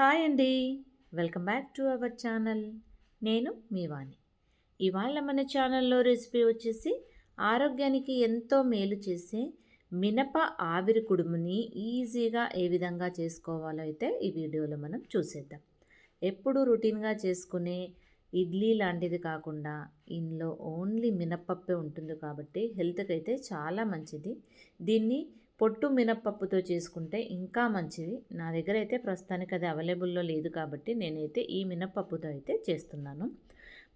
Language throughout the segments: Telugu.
హాయ్ అండి. Welcome back to our channel. నేను మీ వాణి ఇవాళ మన ఛానల్లో రెసిపీ వచ్చేసి ఆరోగ్యానికి ఎంతో మేలు చేసే మినప ఆవిరి కుడుముని ఈజీగా ఏ విధంగా చేసుకోవాలో అయితే ఈ వీడియోలో మనం చూసేద్దాం. ఎప్పుడు రొటీన్గా చేసుకునే ఇడ్లీ లాంటిది కాకుండా ఇందులో ఓన్లీ మినప్పప్పే ఉంటుంది కాబట్టి హెల్త్కి అయితే చాలా మంచిది. దీన్ని పొట్టు మినప్పప్పుతో చేసుకుంటే ఇంకా మంచిది. నా దగ్గర అయితే ప్రస్తుతానికి అది అవైలబుల్లో లేదు కాబట్టి నేనైతే ఈ మినప్పప్పుతో అయితే చేస్తున్నాను.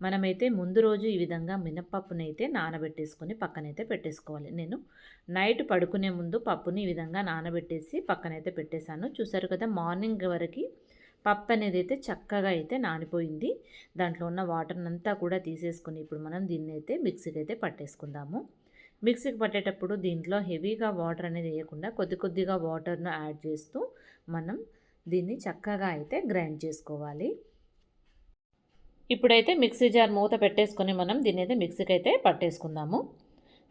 మనమైతే ముందు రోజు ఈ విధంగా మినప్పప్పునైతే నానబెట్టేసుకొని పక్కనైతే పెట్టేసుకోవాలి. నేను నైట్ పడుకునే ముందు పప్పుని ఈ విధంగా నానబెట్టేసి పక్కనైతే పెట్టేశాను. చూసారు కదా మార్నింగ్ వరకు పప్పు అనేది అయితే చక్కగా అయితే నానిపోయింది. దాంట్లో ఉన్న వాటర్ అంతా కూడా తీసేసుకుని ఇప్పుడు మనం దీన్ని అయితే మిక్సీకి అయితే పట్టేసుకుందాము. మిక్సీకి పట్టేటప్పుడు దీంట్లో హెవీగా వాటర్ అనేది వేయకుండా కొద్ది కొద్దిగా వాటర్ను యాడ్ చేస్తూ మనం దీన్ని చక్కగా అయితే గ్రైండ్ చేసుకోవాలి. ఇప్పుడైతే మిక్సీ జార్ మూత పెట్టేసుకొని మనం దీన్ని అయితే మిక్సీకి అయితే పట్టేసుకుందాము.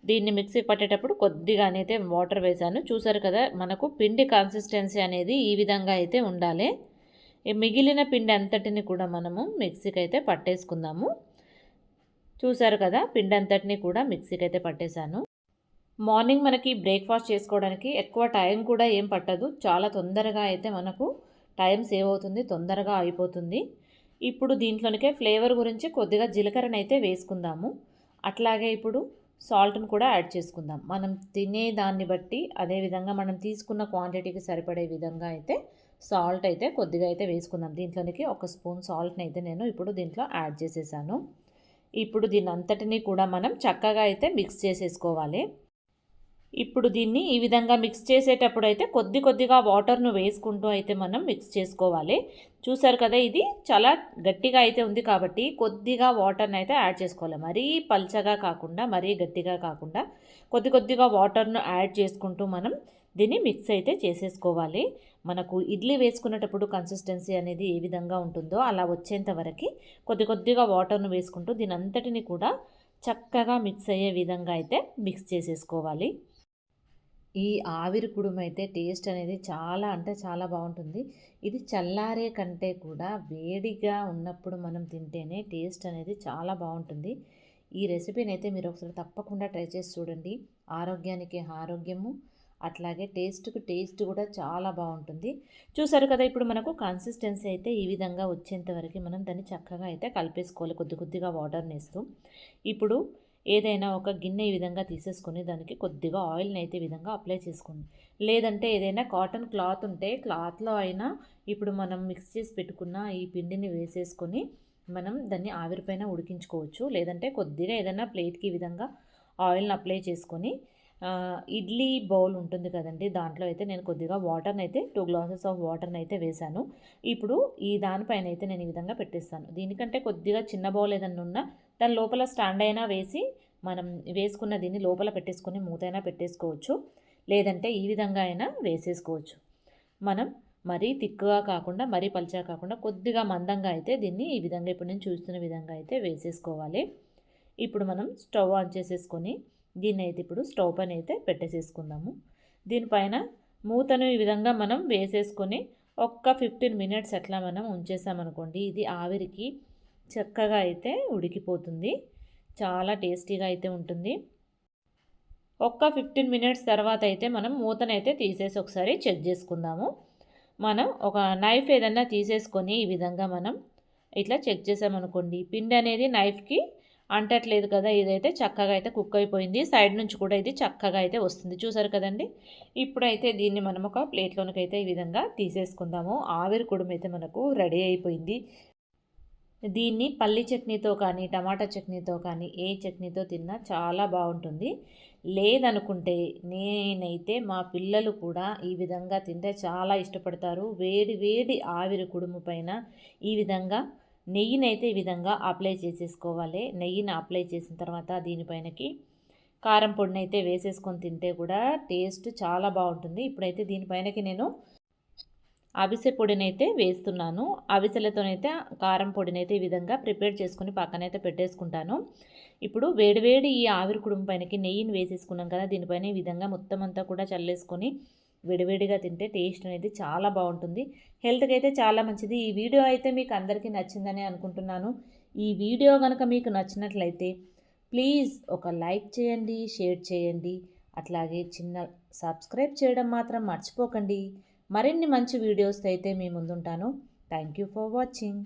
దీన్ని మిక్సీకి పట్టేటప్పుడు కొద్దిగా అయితే వాటర్ వేసాను చూసారు కదా మనకు పిండి కన్సిస్టెన్సీ అనేది ఈ విధంగా అయితే ఉండాలి. మిగిలిన పిండి అంతటిని కూడా మనము మిక్సీకి అయితే పట్టేసుకుందాము. చూశారు కదా పిండి అంతటిని కూడా మిక్సీకి అయితే పట్టేశాను. మార్నింగ్ మనకి బ్రేక్ఫాస్ట్ చేసుకోవడానికి ఎక్కువ టైం కూడా ఏం పట్టదు. చాలా తొందరగా అయితే మనకు టైం సేవ్ అవుతుంది తొందరగా అయిపోతుంది. ఇప్పుడు దీంట్లోనికే ఫ్లేవర్ గురించి కొద్దిగా జీలకర్రను అయితే వేసుకుందాము. అట్లాగే ఇప్పుడు సాల్ట్ని కూడా యాడ్ చేసుకుందాం. మనం తినే దాన్ని బట్టి అదేవిధంగా మనం తీసుకున్న క్వాంటిటీకి సరిపడే విధంగా అయితే సాల్ట్ అయితే కొద్దిగా అయితే వేసుకుందాం. దీంట్లోనికి ఒక స్పూన్ సాల్ట్ని అయితే నేను ఇప్పుడు దీంట్లో యాడ్ చేసేసాను. ఇప్పుడు దీని అంతటినీ కూడా మనం చక్కగా అయితే మిక్స్ చేసేసుకోవాలి. ఇప్పుడు దీన్ని ఈ విధంగా మిక్స్ చేసేటప్పుడు అయితే కొద్ది కొద్దిగా వాటర్ను వేసుకుంటూ అయితే మనం మిక్స్ చేసుకోవాలి. చూసారు కదా ఇది చాలా గట్టిగా అయితే ఉంది కాబట్టి కొద్దిగా వాటర్ని అయితే యాడ్ చేసుకోవాలి. మరీ పల్చగా కాకుండా మరీ గట్టిగా కాకుండా కొద్ది కొద్దిగా వాటర్ను యాడ్ చేసుకుంటూ మనం దీన్ని మిక్స్ అయితే చేసేసుకోవాలి. మనకు ఇడ్లీ వేసుకునేటప్పుడు కన్సిస్టెన్సీ అనేది ఏ విధంగా ఉంటుందో అలా వచ్చేంత వరకు కొద్ది కొద్దిగా వాటర్ను వేసుకుంటూ దీని అంతటిని కూడా చక్కగా మిక్స్ అయ్యే విధంగా అయితే మిక్స్ చేసేసుకోవాలి. ఈ ఆవిరి కుడుము అయితే టేస్ట్ అనేది చాలా అంటే చాలా బాగుంటుంది. ఇది చల్లారే కంటే కూడా వేడిగా ఉన్నప్పుడు మనం తింటేనే టేస్ట్ అనేది చాలా బాగుంటుంది. ఈ రెసిపీని అయితే మీరు ఒకసారి తప్పకుండా ట్రై చేసి చూడండి. ఆరోగ్యానికి ఆరోగ్యము. అట్లాగే టేస్ట్కి టేస్ట్ కూడా చాలా బాగుంటుంది. చూసారు కదా ఇప్పుడు మనకు కన్సిస్టెన్సీ అయితే ఈ విధంగా వచ్చేంత వరకు మనం దాన్ని చక్కగా అయితే కలిపేసుకోవాలి కొద్ది కొద్దిగా వాటర్ని వేస్తూ ఇప్పుడు ఏదైనా ఒక గిన్నె ఈ విధంగా తీసేసుకొని దానికి కొద్దిగా ఆయిల్ని అయితే ఈ విధంగా అప్లై చేసుకోండి. లేదంటే ఏదైనా కాటన్ క్లాత్ ఉంటే క్లాత్లో అయినా ఇప్పుడు మనం మిక్స్ చేసి పెట్టుకున్న ఈ పిండిని వేసేసుకొని మనం దాన్ని ఆవిరిపైన ఉడికించుకోవచ్చు. లేదంటే కొద్దిగా ఏదైనా ప్లేట్కి ఈ విధంగా ఆయిల్ని అప్లై చేసుకొని ఇడ్లీ బౌల్ ఉంటుంది కదండి దాంట్లో అయితే నేను కొద్దిగా వాటర్ని అయితే టూ గ్లాసెస్ ఆఫ్ వాటర్ని అయితే వేశాను. ఇప్పుడు ఈ దానిపైన అయితే నేను ఈ విధంగా పెట్టేస్తాను. దీనికంటే కొద్దిగా చిన్న బౌల్ ఏదన్నా ఉన్నా దాని లోపల స్టాండ్ అయినా వేసి మనం వేసుకున్న దీన్ని లోపల పెట్టేసుకొని మూతైనా పెట్టేసుకోవచ్చు. లేదంటే ఈ విధంగా అయినా వేసేసుకోవచ్చు. మనం మరీ తిక్కుగా కాకుండా మరీ పలిచగా కాకుండా కొద్దిగా మందంగా అయితే దీన్ని ఈ విధంగా ఇప్పుడు నేను చూస్తున్న విధంగా అయితే వేసేసుకోవాలి. ఇప్పుడు మనం స్టవ్ ఆన్ చేసేసుకొని దీన్ని అయితే ఇప్పుడు స్టవ్ పైన అయితే పెట్టేసేసుకుందాము. దీనిపైన మూతను ఈ విధంగా మనం వేసేసుకొని ఒక్క ఫిఫ్టీన్ మినిట్స్ అట్లా మనం ఉంచేసామనుకోండి ఇది ఆవిరికి చక్కగా అయితే ఉడికిపోతుంది. చాలా టేస్టీగా అయితే ఉంటుంది. ఒక్క ఫిఫ్టీన్ మినిట్స్ తర్వాత అయితే మనం మూతనైతే తీసేసి ఒకసారి చెక్ చేసుకుందాము. మనం ఒక నైఫ్ ఏదన్నా తీసేసుకొని ఈ విధంగా మనం ఇట్లా చెక్ చేసామనుకోండి పిండి అనేది నైఫ్కి అంటట్లేదు కదా ఇదైతే చక్కగా అయితే కుక్ అయిపోయింది. సైడ్ నుంచి కూడా ఇది చక్కగా అయితే వస్తుంది. చూసారు కదండి? ఇప్పుడైతే దీన్ని మనం ఒక ప్లేట్లోనికి అయితే ఈ విధంగా తీసేసుకుందాము. ఆవిరి కుడుము అయితే మనకు రెడీ అయిపోయింది. దీన్ని పల్లి చట్నీతో కానీ టమాటా చట్నీతో కానీ ఏ చట్నీతో తిన్నా చాలా బాగుంటుంది. లేదనుకుంటే నేనైతే మా పిల్లలు కూడా ఈ విధంగా తింటే చాలా ఇష్టపడతారు. వేడి వేడి ఆవిరి కుడుము పైన ఈ విధంగా నెయ్యిని అయితే ఈ విధంగా అప్లై చేసేసుకోవాలి. నెయ్యిని అప్లై చేసిన తర్వాత దీనిపైనకి కారం పొడిని అయితే వేసేసుకొని తింటే కూడా టేస్ట్ చాలా బాగుంటుంది. ఇప్పుడైతే దీనిపైనకి నేను అవిసె పొడిని అయితే వేస్తున్నాను. అవిసెలతోనైతే కారం పొడిని అయితే ఈ విధంగా ప్రిపేర్ చేసుకుని పక్కనైతే పెట్టేసుకుంటాను. ఇప్పుడు వేడివేడి ఈ ఆవిరి కుడుము పైనకి నెయ్యిని వేసేసుకున్నాం కదా దీనిపైన ఈ విధంగా మొత్తం అంతా కూడా చల్లేసుకొని విడివిడిగా తింటే టేస్ట్ అనేది చాలా బాగుంటుంది. హెల్త్కి అయితే చాలా మంచిది. ఈ వీడియో అయితే మీకు అందరికీ నచ్చిందని అనుకుంటున్నాను. ఈ వీడియో కనుక మీకు నచ్చినట్లయితే ప్లీజ్ ఒక లైక్ చేయండి షేర్ చేయండి. అట్లాగే చిన్న సబ్స్క్రైబ్ చేయడం మాత్రం మర్చిపోకండి. మరిన్ని మంచి వీడియోస్ అయితే మీ ముందుంటాను. Thank you for watching.